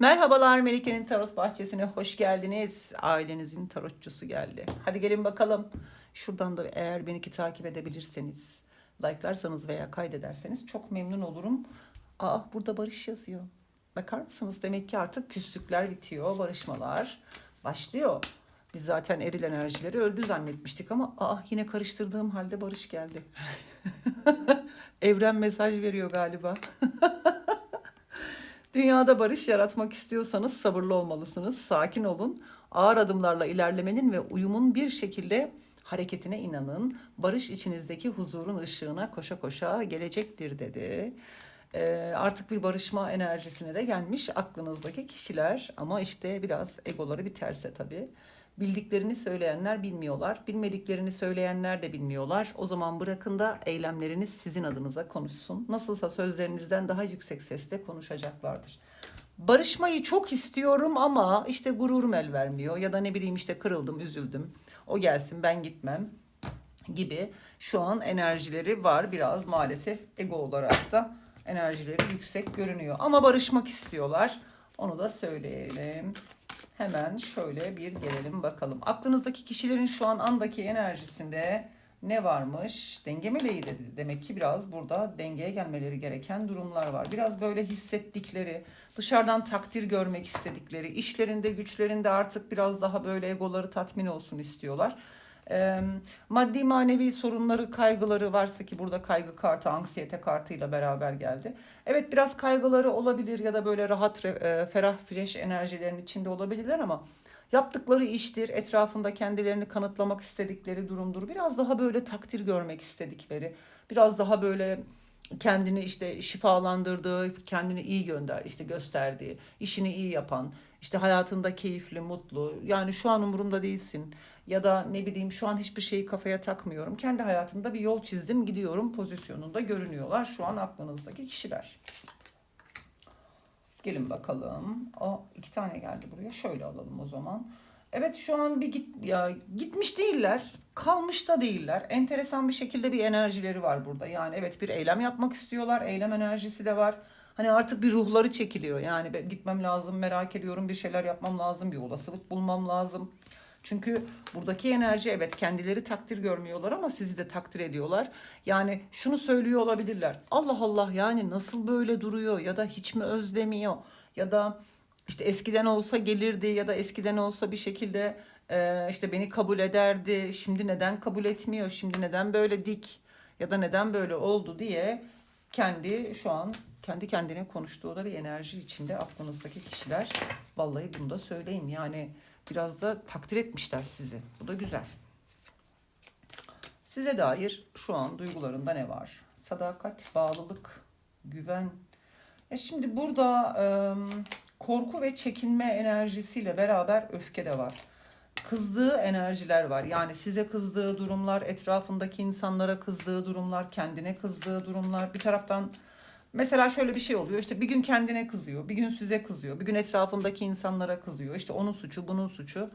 Merhabalar Melike'nin Tarot Bahçesi'ne hoş geldiniz. Ailenizin tarotçusu geldi. Hadi gelin bakalım. Şuradan da eğer beni ki takip edebilirseniz, like'larsanız veya kaydederseniz çok memnun olurum. Aa burada barış yazıyor. Bakar mısınız? Demek ki artık küslükler bitiyor, barışmalar başlıyor. Biz zaten eril enerjileri öldü zannetmiştik ama aa yine karıştırdığım halde barış geldi. Evren mesaj veriyor galiba. Dünyada barış yaratmak istiyorsanız sabırlı olmalısınız. Sakin olun. Ağır adımlarla ilerlemenin ve uyumun bir şekilde hareketine inanın. Barış içinizdeki huzurun ışığına koşa koşa gelecektir dedi. Ee, artık bir barışma enerjisine de gelmiş aklınızdaki kişiler ama işte biraz egoları biterse tabii. Bildiklerini söyleyenler bilmiyorlar, bilmediklerini söyleyenler de bilmiyorlar. O zaman bırakın da eylemleriniz sizin adınıza konuşsun. Nasılsa sözlerinizden daha yüksek sesle konuşacaklardır. Barışmayı çok istiyorum ama işte gururum el vermiyor ya da ne bileyim işte kırıldım, üzüldüm. O gelsin ben gitmem gibi şu an enerjileri var biraz maalesef ego olarak da enerjileri yüksek görünüyor. Ama barışmak istiyorlar. Onu da söyleyelim. Hemen şöyle bir gelelim bakalım. Aklınızdaki kişilerin şu an andaki enerjisinde ne varmış? Denge meleği dedi. Demek ki biraz burada dengeye gelmeleri gereken durumlar var. Biraz böyle hissettikleri, dışarıdan takdir görmek istedikleri, işlerinde, güçlerinde artık biraz daha böyle egoları tatmin olsun istiyorlar. Maddi manevi sorunları, kaygıları varsa ki burada kaygı kartı, anksiyete kartıyla beraber geldi. Evet biraz kaygıları olabilir ya da böyle rahat, e, ferah, fresh enerjilerin içinde olabilirler ama yaptıkları iştir, etrafında kendilerini kanıtlamak istedikleri durumdur. Biraz daha böyle takdir görmek istedikleri, biraz daha böyle kendini işte şifalandırdığı, kendini iyi gönder, işte gösterdiği, işini iyi yapan, işte hayatında keyifli, mutlu. Yani şu an umurumda değilsin. Ya da ne bileyim şu an hiçbir şeyi kafaya takmıyorum. Kendi hayatımda bir yol çizdim, gidiyorum pozisyonunda görünüyorlar şu an aklınızdaki kişiler. Gelin bakalım. O iki tane geldi buraya. Şöyle alalım o zaman. Evet şu an bir git ya gitmiş değiller. Kalmış da değiller. Enteresan bir şekilde bir enerjileri var burada. Yani evet bir eylem yapmak istiyorlar. Eylem enerjisi de var. Hani artık bir ruhları çekiliyor. Yani ben gitmem lazım, merak ediyorum, bir şeyler yapmam lazım, bir olasılık bulmam lazım. Çünkü buradaki enerji evet kendileri takdir görmüyorlar ama sizi de takdir ediyorlar. Yani şunu söylüyor olabilirler. Allah Allah yani nasıl böyle duruyor ya da hiç mi özlemiyor ya da işte eskiden olsa gelirdi ya da eskiden olsa bir şekilde e, işte beni kabul ederdi. Şimdi neden kabul etmiyor? Şimdi neden böyle dik ya da neden böyle oldu diye kendi şu an kendi kendine konuştuğu da bir enerji içinde aklınızdaki kişiler. Vallahi bunu da söyleyeyim yani biraz da takdir etmişler sizi. Bu da güzel. Size dair şu an duygularında ne var? Sadakat, bağlılık, güven. Ya şimdi burada e, korku ve çekinme enerjisiyle beraber öfke de var. Kızdığı enerjiler var. Yani size kızdığı durumlar, etrafındaki insanlara kızdığı durumlar, kendine kızdığı durumlar. Bir taraftan Mesela şöyle bir şey oluyor işte bir gün kendine kızıyor, bir gün size kızıyor, bir gün etrafındaki insanlara kızıyor. İşte onun suçu, bunun suçu.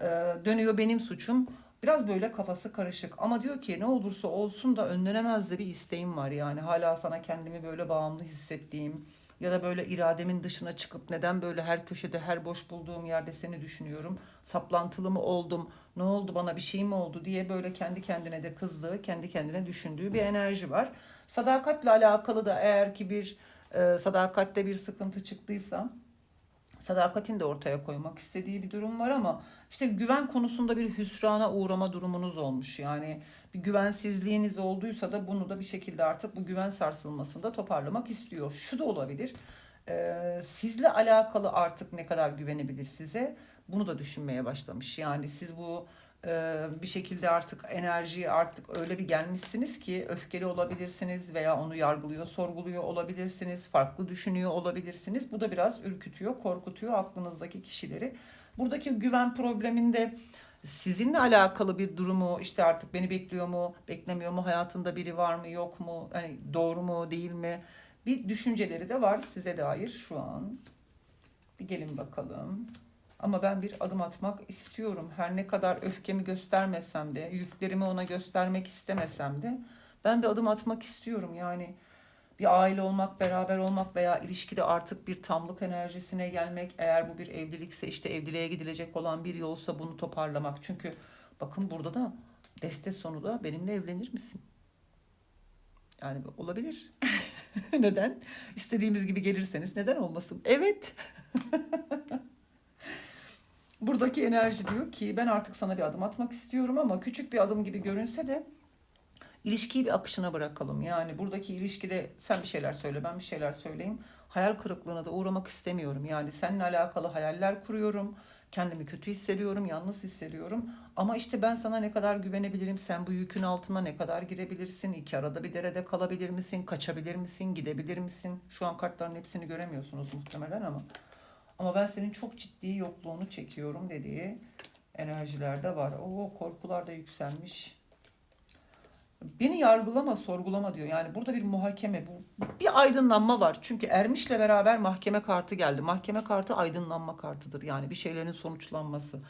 Ee, dönüyor benim suçum. Biraz böyle kafası karışık ama diyor ki ne olursa olsun da önlenemez de bir isteğim var yani. Hala sana kendimi böyle bağımlı hissettiğim ya da böyle irademin dışına çıkıp neden böyle her köşede her boş bulduğum yerde seni düşünüyorum. Saplantılı mı oldum? Ne oldu bana bir şey mi oldu diye böyle kendi kendine de kızdığı, kendi kendine düşündüğü bir enerji var. Sadakatle alakalı da eğer ki bir e, sadakatte bir sıkıntı çıktıysa sadakatin de ortaya koymak istediği bir durum var ama işte güven konusunda bir hüsrana uğrama durumunuz olmuş. Yani bir güvensizliğiniz olduysa da bunu da bir şekilde artık bu güven sarsılmasında toparlamak istiyor. Şu da olabilir. Ee, sizle alakalı artık ne kadar güvenebilir size bunu da düşünmeye başlamış. Yani siz bu e, bir şekilde artık enerjiyi artık öyle bir gelmişsiniz ki öfkeli olabilirsiniz veya onu yargılıyor, sorguluyor olabilirsiniz, farklı düşünüyor olabilirsiniz. Bu da biraz ürkütüyor, korkutuyor aklınızdaki kişileri. Buradaki güven probleminde sizinle alakalı bir durumu işte artık beni bekliyor mu, beklemiyor mu, hayatında biri var mı, yok mu, hani doğru mu, değil mi? Bir düşünceleri de var size dair şu an. Bir gelin bakalım. Ama ben bir adım atmak istiyorum. Her ne kadar öfkemi göstermesem de, yüklerimi ona göstermek istemesem de ben bir adım atmak istiyorum. Yani bir aile olmak, beraber olmak veya ilişkide artık bir tamlık enerjisine gelmek. Eğer bu bir evlilikse işte evliliğe gidilecek olan bir yolsa bunu toparlamak. Çünkü bakın burada da deste sonu da benimle evlenir misin? Yani olabilir. neden? İstediğimiz gibi gelirseniz neden olmasın? Evet. Buradaki enerji diyor ki ben artık sana bir adım atmak istiyorum ama küçük bir adım gibi görünse de ilişkiyi bir akışına bırakalım. Yani buradaki ilişkide sen bir şeyler söyle ben bir şeyler söyleyeyim. Hayal kırıklığına da uğramak istemiyorum. Yani seninle alakalı hayaller kuruyorum. Kendimi kötü hissediyorum, yalnız hissediyorum. Ama işte ben sana ne kadar güvenebilirim? Sen bu yükün altına ne kadar girebilirsin? İki arada bir derede kalabilir misin? Kaçabilir misin? Gidebilir misin? Şu an kartların hepsini göremiyorsunuz muhtemelen ama. Ama ben senin çok ciddi yokluğunu çekiyorum dediği enerjilerde var. O korkular da yükselmiş. Beni yargılama, sorgulama diyor. Yani burada bir muhakeme, bu bir aydınlanma var. Çünkü Ermiş'le beraber mahkeme kartı geldi. Mahkeme kartı aydınlanma kartıdır. Yani bir şeylerin sonuçlanması.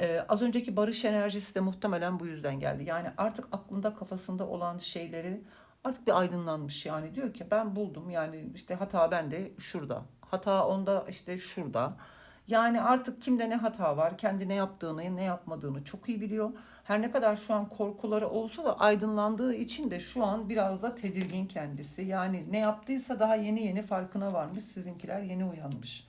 Ee, az önceki barış enerjisi de muhtemelen bu yüzden geldi. Yani artık aklında kafasında olan şeyleri artık bir aydınlanmış. Yani diyor ki ben buldum. Yani işte hata bende şurada. Hata onda işte şurada. Yani artık kimde ne hata var, kendi ne yaptığını, ne yapmadığını çok iyi biliyor. Her ne kadar şu an korkuları olsa da aydınlandığı için de şu an biraz da tedirgin kendisi. Yani ne yaptıysa daha yeni yeni farkına varmış. Sizinkiler yeni uyanmış.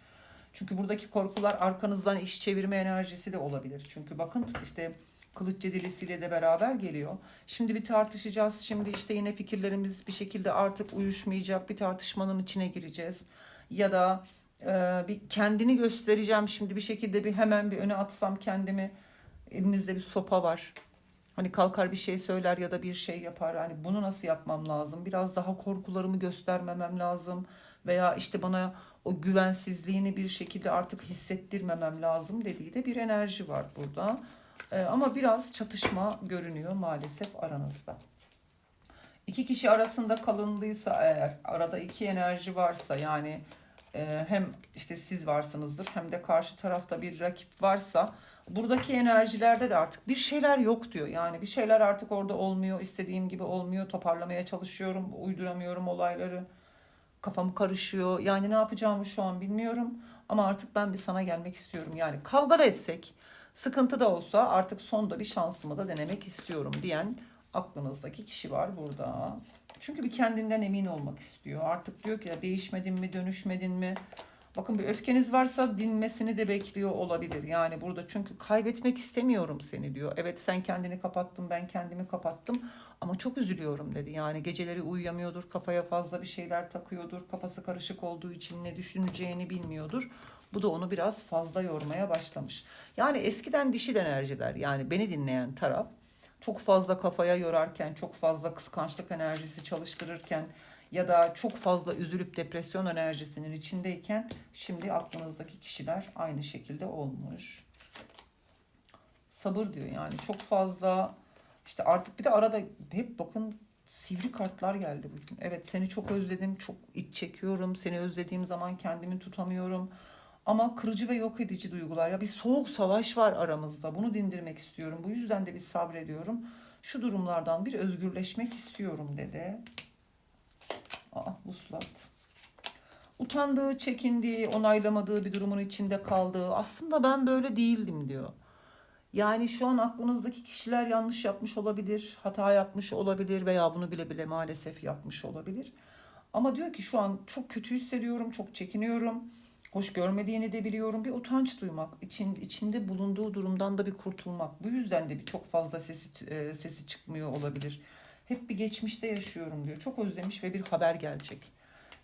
Çünkü buradaki korkular arkanızdan iş çevirme enerjisi de olabilir. Çünkü bakın işte kılıç cedilisiyle de beraber geliyor. Şimdi bir tartışacağız. Şimdi işte yine fikirlerimiz bir şekilde artık uyuşmayacak. Bir tartışmanın içine gireceğiz. Ya da e, bir kendini göstereceğim şimdi bir şekilde bir hemen bir öne atsam kendimi elinizde bir sopa var. Hani kalkar bir şey söyler ya da bir şey yapar. Hani bunu nasıl yapmam lazım? Biraz daha korkularımı göstermemem lazım. Veya işte bana o güvensizliğini bir şekilde artık hissettirmemem lazım dediği de bir enerji var burada. Ee, ama biraz çatışma görünüyor maalesef aranızda. İki kişi arasında kalındıysa eğer arada iki enerji varsa yani e, hem işte siz varsınızdır hem de karşı tarafta bir rakip varsa buradaki enerjilerde de artık bir şeyler yok diyor. Yani bir şeyler artık orada olmuyor, istediğim gibi olmuyor, toparlamaya çalışıyorum, uyduramıyorum olayları. Kafam karışıyor. Yani ne yapacağımı şu an bilmiyorum. Ama artık ben bir sana gelmek istiyorum. Yani kavga da etsek, sıkıntı da olsa artık sonda bir şansımı da denemek istiyorum diyen aklınızdaki kişi var burada. Çünkü bir kendinden emin olmak istiyor. Artık diyor ki ya değişmedin mi, dönüşmedin mi? Bakın bir öfkeniz varsa dinmesini de bekliyor olabilir. Yani burada çünkü kaybetmek istemiyorum seni diyor. Evet sen kendini kapattın ben kendimi kapattım ama çok üzülüyorum dedi. Yani geceleri uyuyamıyordur kafaya fazla bir şeyler takıyordur. Kafası karışık olduğu için ne düşüneceğini bilmiyordur. Bu da onu biraz fazla yormaya başlamış. Yani eskiden dişil enerjiler yani beni dinleyen taraf çok fazla kafaya yorarken, çok fazla kıskançlık enerjisi çalıştırırken ya da çok fazla üzülüp depresyon enerjisinin içindeyken şimdi aklınızdaki kişiler aynı şekilde olmuş. Sabır diyor yani çok fazla işte artık bir de arada hep bakın sivri kartlar geldi bugün. Evet seni çok özledim, çok iç çekiyorum. Seni özlediğim zaman kendimi tutamıyorum. Ama kırıcı ve yok edici duygular. Ya bir soğuk savaş var aramızda. Bunu dindirmek istiyorum. Bu yüzden de bir sabrediyorum. Şu durumlardan bir özgürleşmek istiyorum dedi. Aa, vuslat. Utandığı, çekindiği, onaylamadığı bir durumun içinde kaldığı. Aslında ben böyle değildim diyor. Yani şu an aklınızdaki kişiler yanlış yapmış olabilir, hata yapmış olabilir veya bunu bile bile maalesef yapmış olabilir. Ama diyor ki şu an çok kötü hissediyorum, çok çekiniyorum. Hoş görmediğini de biliyorum. Bir utanç duymak, için, içinde bulunduğu durumdan da bir kurtulmak. Bu yüzden de bir çok fazla sesi e, sesi çıkmıyor olabilir. Hep bir geçmişte yaşıyorum diyor. Çok özlemiş ve bir haber gelecek.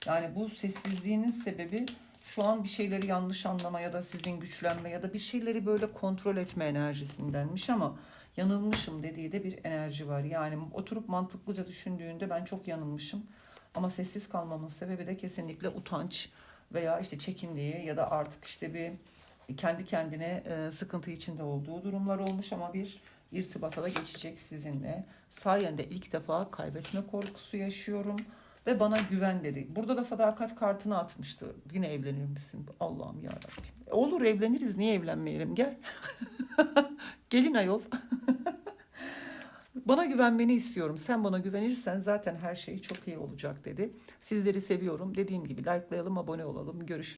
Yani bu sessizliğinin sebebi şu an bir şeyleri yanlış anlama ya da sizin güçlenme ya da bir şeyleri böyle kontrol etme enerjisindenmiş ama yanılmışım dediği de bir enerji var. Yani oturup mantıklıca düşündüğünde ben çok yanılmışım. Ama sessiz kalmamın sebebi de kesinlikle utanç veya işte çekindiği ya da artık işte bir kendi kendine e, sıkıntı içinde olduğu durumlar olmuş ama bir irtibata da geçecek sizinle. Sayende ilk defa kaybetme korkusu yaşıyorum ve bana güven dedi. Burada da sadakat kartını atmıştı. Yine evlenir misin? Allah'ım ya Rabbim. Olur evleniriz. Niye evlenmeyelim? Gel. Gelin ayol. Bana güvenmeni istiyorum. Sen bana güvenirsen zaten her şey çok iyi olacak dedi. Sizleri seviyorum. Dediğim gibi likelayalım, abone olalım. Görüşürüz.